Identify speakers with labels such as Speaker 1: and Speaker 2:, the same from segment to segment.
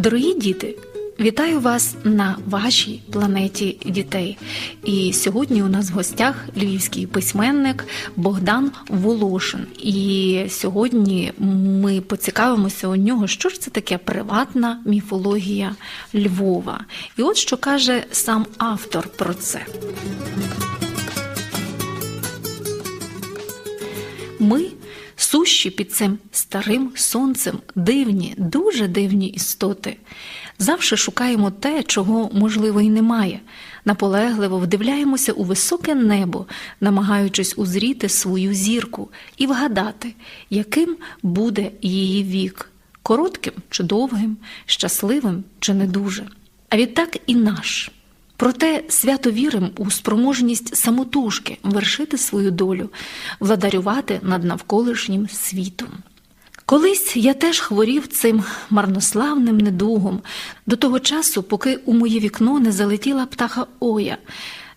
Speaker 1: Дорогі діти, вітаю вас на вашій планеті дітей. І сьогодні у нас в гостях львівський письменник Богдан Волошин. І сьогодні ми поцікавимося у нього, що ж це таке приватна міфологія Львова. І от що каже сам автор про це. Ми сущі під цим старим сонцем, дивні, дуже дивні істоти. Завше шукаємо те, чого, можливо, і немає. Наполегливо вдивляємося у високе небо, намагаючись узріти свою зірку і вгадати, яким буде її вік коротким чи довгим, щасливим чи не дуже. А відтак і наш. Проте свято вірим у спроможність самотужки вершити свою долю, владарювати над навколишнім світом. Колись я теж хворів цим марнославним недугом до того часу, поки у моє вікно не залетіла птаха Оя,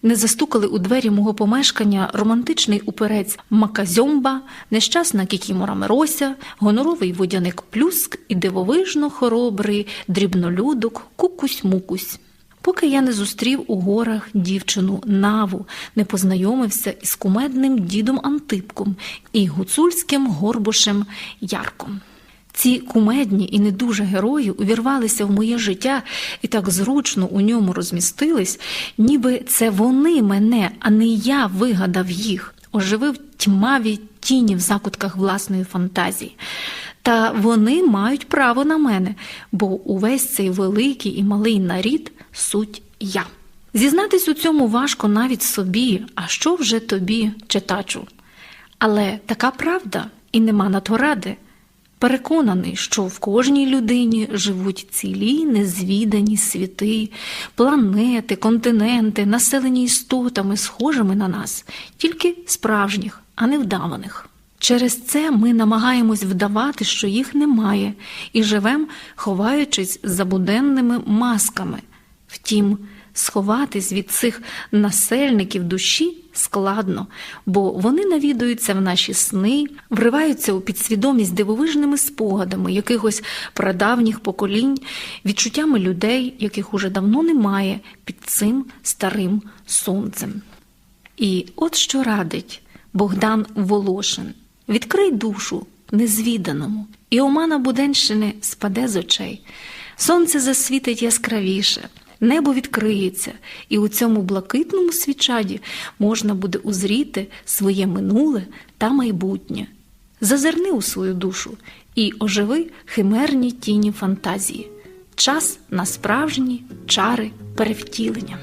Speaker 1: не застукали у двері мого помешкання романтичний уперець Маказьомба, нещасна Кікімора Мирося, гоноровий водяник Плюск і дивовижно хоробрий дрібнолюдок Кукусь-Мукусь. Поки я не зустрів у горах дівчину Наву, не познайомився із кумедним дідом Антипком і гуцульським горбушем Ярком. Ці кумедні і не дуже герої увірвалися в моє життя і так зручно у ньому розмістились, ніби це вони мене, а не я вигадав їх, оживив тьмаві тіні в закутках власної фантазії. Та вони мають право на мене, бо увесь цей великий і малий нарід суть я. Зізнатись у цьому важко навіть собі, а що вже тобі, читачу. Але така правда і нема на то ради. Переконаний, що в кожній людині живуть цілі незвідані світи, планети, континенти, населені істотами, схожими на нас, тільки справжніх, а не вдаваних. Через це ми намагаємось вдавати, що їх немає, і живемо, ховаючись за буденними масками. Втім, сховатись від цих насельників душі складно, бо вони навідуються в наші сни, вриваються у підсвідомість дивовижними спогадами якихось прадавніх поколінь, відчуттями людей, яких уже давно немає під цим старим сонцем. І от що радить Богдан Волошин. Відкрий душу незвіданому, і омана Буденщини спаде з очей. Сонце засвітить яскравіше, небо відкриється, і у цьому блакитному свічаді можна буде узріти своє минуле та майбутнє. Зазирни у свою душу і оживи химерні тіні фантазії. Час на справжні чари перевтілення.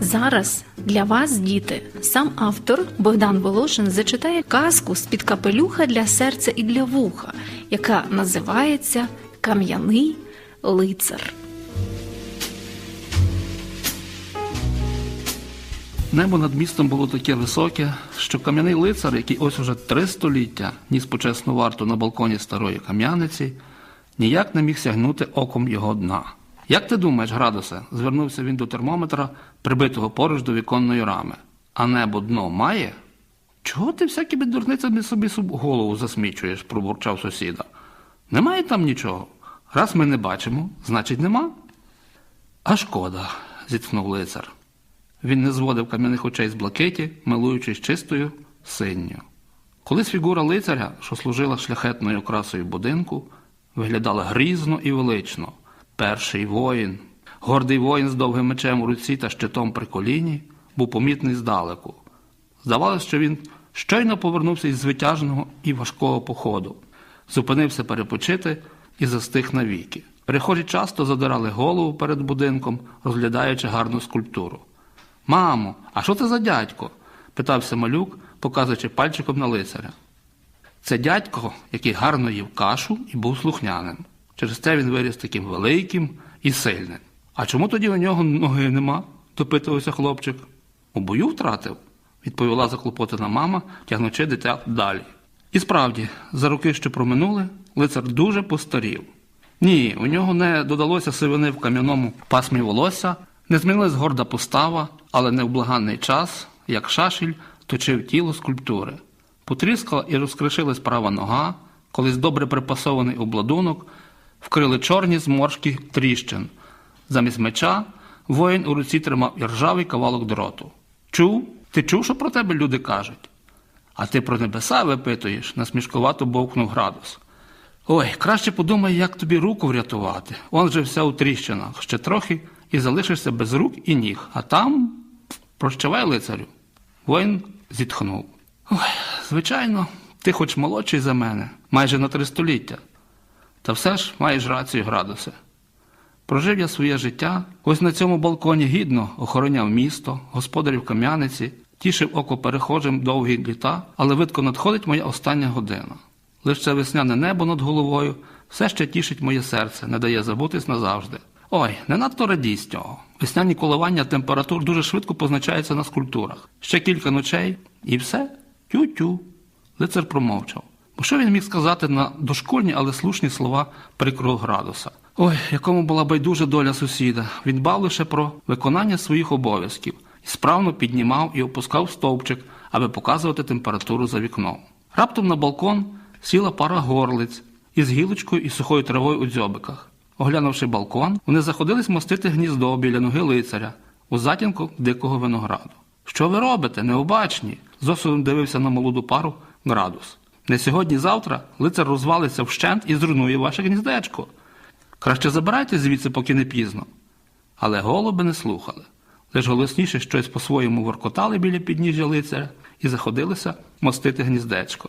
Speaker 1: Зараз для вас, діти, сам автор Богдан Волошин зачитає казку з-під капелюха для серця і для вуха, яка називається Кам'яний лицар.
Speaker 2: Небо над містом було таке високе, що кам'яний лицар, який ось уже три століття ніс почесну варту на балконі старої кам'яниці, ніяк не міг сягнути оком його дна. Як ти думаєш, Градусе? звернувся він до термометра, прибитого поруч до віконної рами. А небо дно має? Чого ти всякими дурницями собі голову засмічуєш, пробурчав сусіда. Немає там нічого. Раз ми не бачимо, значить нема. А шкода, зітхнув лицар. Він не зводив кам'яних очей з блакиті, милуючись чистою синню. Колись фігура лицаря, що служила шляхетною окрасою будинку, виглядала грізно і велично. Перший воїн, гордий воїн з довгим мечем у руці та щитом при коліні, був помітний здалеку. Здавалося, що він щойно повернувся із звитяжного і важкого походу, зупинився перепочити і застиг навіки. Перехожі часто задирали голову перед будинком, розглядаючи гарну скульптуру. Мамо, а що це за дядько? питався малюк, показуючи пальчиком на лицаря. Це дядько, який гарно їв кашу і був слухняним. Через це він виріс таким великим і сильним. А чому тоді у нього ноги нема? допитувався хлопчик. У бою втратив, відповіла заклопотана мама, тягнучи дитя далі. І справді, за роки, що проминули, лицар дуже постарів. Ні, у нього не додалося сивини в кам'яному пасмі волосся, не змінилась горда постава, але невблаганний час, як шашіль, точив тіло скульптури. Потріскала і розкришилась права нога, колись добре припасований обладунок, вкрили чорні зморшки тріщин. Замість меча воїн у руці тримав іржавий кавалок дроту. Чув? Ти чув, що про тебе люди кажуть? А ти про небеса випитуєш, насмішкувато бовкнув градус. Ой, краще подумай, як тобі руку врятувати. Он же вся у тріщинах, ще трохи і залишишся без рук і ніг, а там прощавай лицарю. Воїн зітхнув. Ой, звичайно, ти хоч молодший за мене, майже на три століття. Та все ж маєш рацію, градусе. Прожив я своє життя, ось на цьому балконі гідно охороняв місто, господарів кам'яниці, тішив око перехожим довгі літа, але видко надходить моя остання година. Лише це весняне небо над головою все ще тішить моє серце, не дає забутись назавжди. Ой, не надто радій з цього. Весняні коливання температур дуже швидко позначаються на скульптурах. Ще кілька ночей і все. Тю-тю. Лицар промовчав. Бо що він міг сказати на дошкольні, але слушні слова прикрого градуса? Ой, якому була байдужа доля сусіда. Він бав лише про виконання своїх обов'язків і справно піднімав і опускав стовпчик, аби показувати температуру за вікном. Раптом на балкон сіла пара горлиць із гілочкою і сухою травою у дзьобиках. Оглянувши балкон, вони заходились мостити гніздо біля ноги лицаря у затінку дикого винограду. Що ви робите, необачні? з дивився на молоду пару градус. Не сьогодні-завтра лицар розвалиться вщент і зруйнує ваше гніздечко. Краще забирайте звідси, поки не пізно. Але голуби не слухали. Лиш голосніше щось по-своєму воркотали біля підніжжя лицаря і заходилися мостити гніздечко.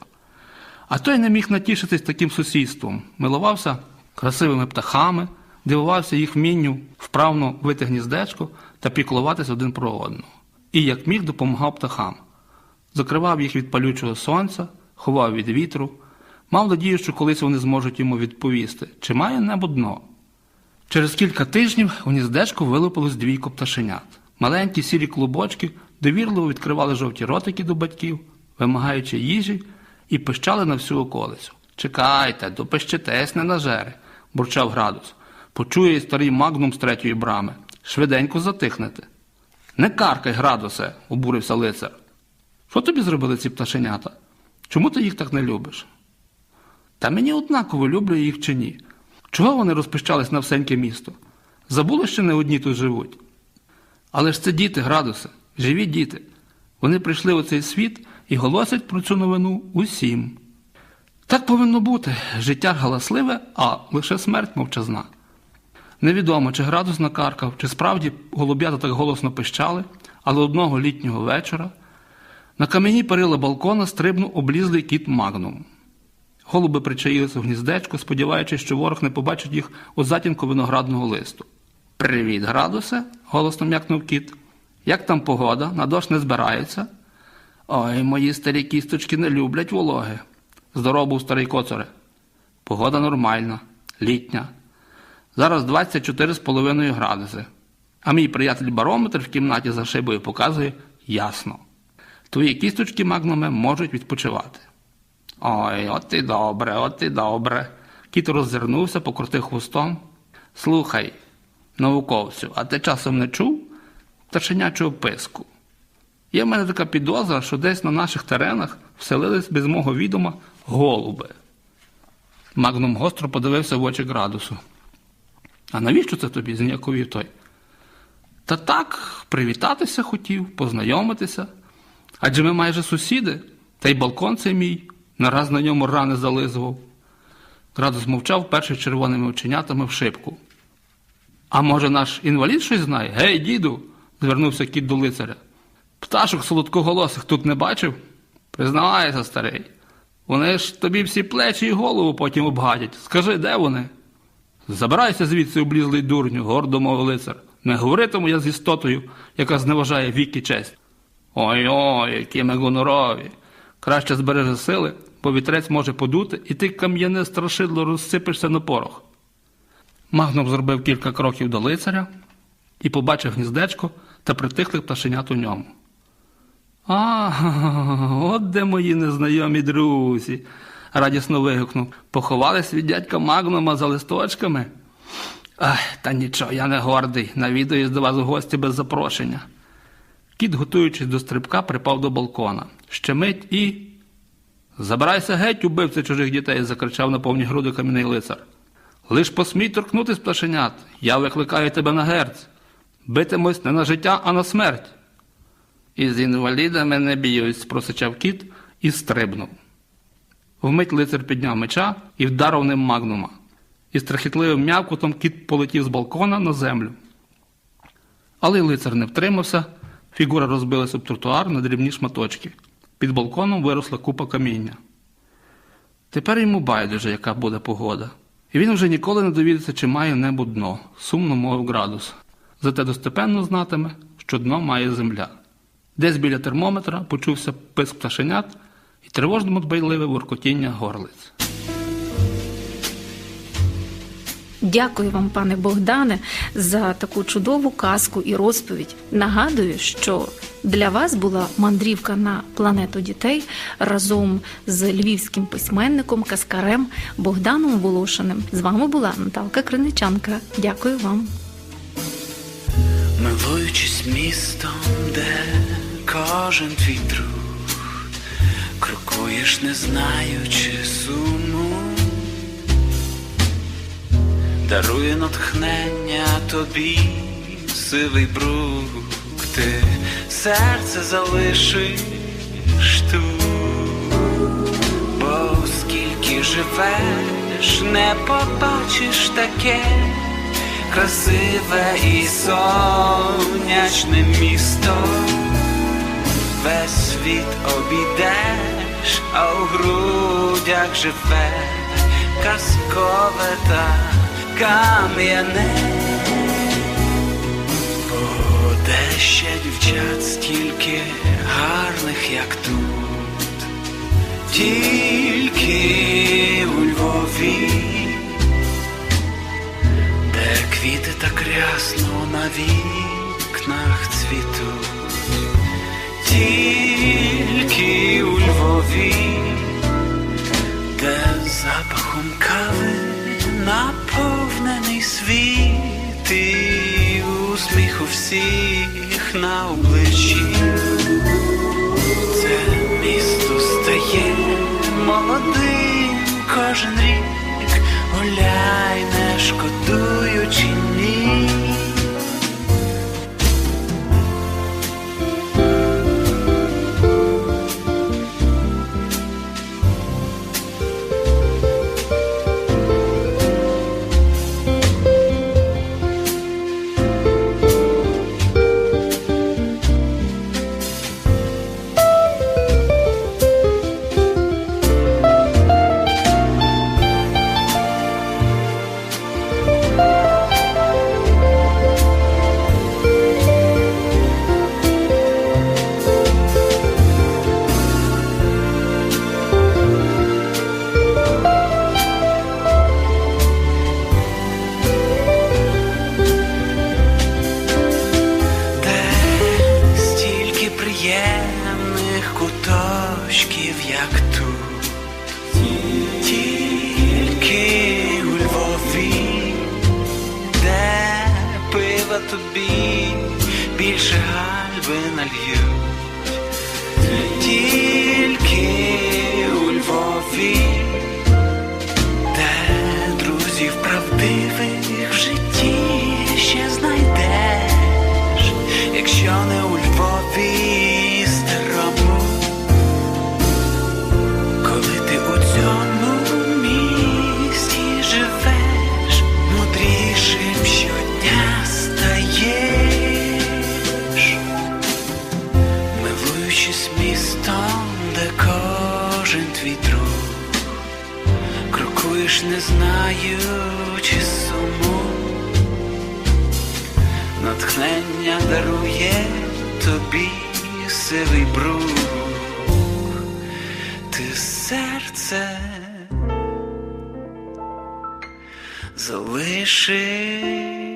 Speaker 2: А той не міг натішитись таким сусідством, милувався красивими птахами, дивувався їх вмінню вправно вити гніздечко та піклуватись один про одного. І як міг допомагав птахам. Закривав їх від палючого сонця, ховав від вітру, мав надію, що колись вони зможуть йому відповісти, чи має небо дно. Через кілька тижнів у гніздечку вилупилось двійко пташенят. Маленькі сірі клубочки довірливо відкривали жовті ротики до батьків, вимагаючи їжі, і пищали на всю околицю. Чекайте, допищитесь не нажери, бурчав градус. Почує старий магнум з третьої брами. Швиденько затихнете. Не каркай, градусе, обурився лицар. Що тобі зробили ці пташенята? Чому ти їх так не любиш? Та мені однаково люблю їх чи ні. Чого вони розпищались на всеньке місто? Забули, що не одні тут живуть. Але ж це діти, градуси, живі діти. Вони прийшли у цей світ і голосять про цю новину усім. Так повинно бути життя галасливе, а лише смерть мовчазна. Невідомо, чи градус накаркав, чи справді голуб'ята так голосно пищали, але одного літнього вечора на кам'яні перила балкона стрибнув облізлий кіт Магнум. Голуби причаїлися в гніздечко, сподіваючись, що ворог не побачить їх у затінку виноградного листу. Привіт, градусе, голосно м'якнув кіт. Як там погода? На дощ не збирається? Ой, мої старі кісточки не люблять вологи. Здоров був старий коцуре. Погода нормальна, літня. Зараз 24,5 градуси. А мій приятель барометр в кімнаті за шибою показує ясно. Твої кісточки, магнуме, можуть відпочивати. Ой, от і добре, от і добре. Кіт роззирнувся, покрутив хвостом. Слухай, науковцю, а ти часом не чув пташенячого писку? Є в мене така підозра, що десь на наших теренах вселились без мого відома голуби. Магнум гостро подивився в очі градусу. А навіщо це тобі? зніяковів той. Та так, привітатися хотів, познайомитися. Адже ми майже сусіди, та й балкон цей мій, нараз на ньому рани зализував. Градус мовчав перший червоними оченятами в шибку. А може, наш інвалід щось знає? Гей, діду, звернувся кіт до лицаря. Пташок солодкоголосих тут не бачив? Признавайся, старий. Вони ж тобі всі плечі і голову потім обгадять. Скажи, де вони? Забирайся звідси, облізлий дурню, гордо мовив лицар. Не говоритиму я з істотою, яка зневажає вік і честь. Ой-ой, які ми гонорові. Краще збережи сили, бо вітрець може подути, і ти кам'яне страшидло розсипешся на порох. Магнум зробив кілька кроків до лицаря і побачив гніздечко та притихлих пташенят у ньому. А, от де мої незнайомі друзі, радісно вигукнув. Поховались від дядька Магнума за листочками. Ах, та нічого, я не гордий, навідуюсь до вас у гості без запрошення. Кіт, готуючись до стрибка, припав до балкона. Ще мить і. Забирайся геть, убивця чужих дітей, закричав на повні груди кам'яний лицар. Лиш посмій торкнутись пташенят, я викликаю тебе на герць. Битимось не на життя, а на смерть. Із інвалідами не б'ють, просичав кіт і стрибнув. Вмить лицар підняв меча і вдарив ним магнума. І страхітливим м'явкотом кіт полетів з балкона на землю. Але лицар не втримався, фігура розбилась об тротуар на дрібні шматочки. Під балконом виросла купа каміння. Тепер йому байдуже, яка буде погода. І він вже ніколи не довідеться, чи має небо дно, сумно мовив градус. Зате достепенно знатиме, що дно має земля. Десь біля термометра почувся писк пташенят і тривожно дбайливе воркотіння горлиць.
Speaker 1: Дякую вам, пане Богдане, за таку чудову казку і розповідь. Нагадую, що для вас була мандрівка на планету дітей разом з львівським письменником, каскарем Богданом Волошиним. З вами була Наталка Криничанка. Дякую вам.
Speaker 3: Милуючись містом, де кожен твій друг, крокуєш, не знаючи суму, дарує натхнення тобі сивий брук, ти серце залишиш тут, бо скільки живеш, не побачиш таке красиве і сонячне місто, весь світ обійдеш, а у грудях живе казкове та кам'яне, бо де ще дівчат стільки гарних, як тут, тільки у Львові де квіти так рясно на вікнах цвітуть, тільки у Львові, де запахом кави наповнений світ і усміх у всіх на обличчі. Пива тобі більше гальби нальють, тільки у Львові, серце залишиш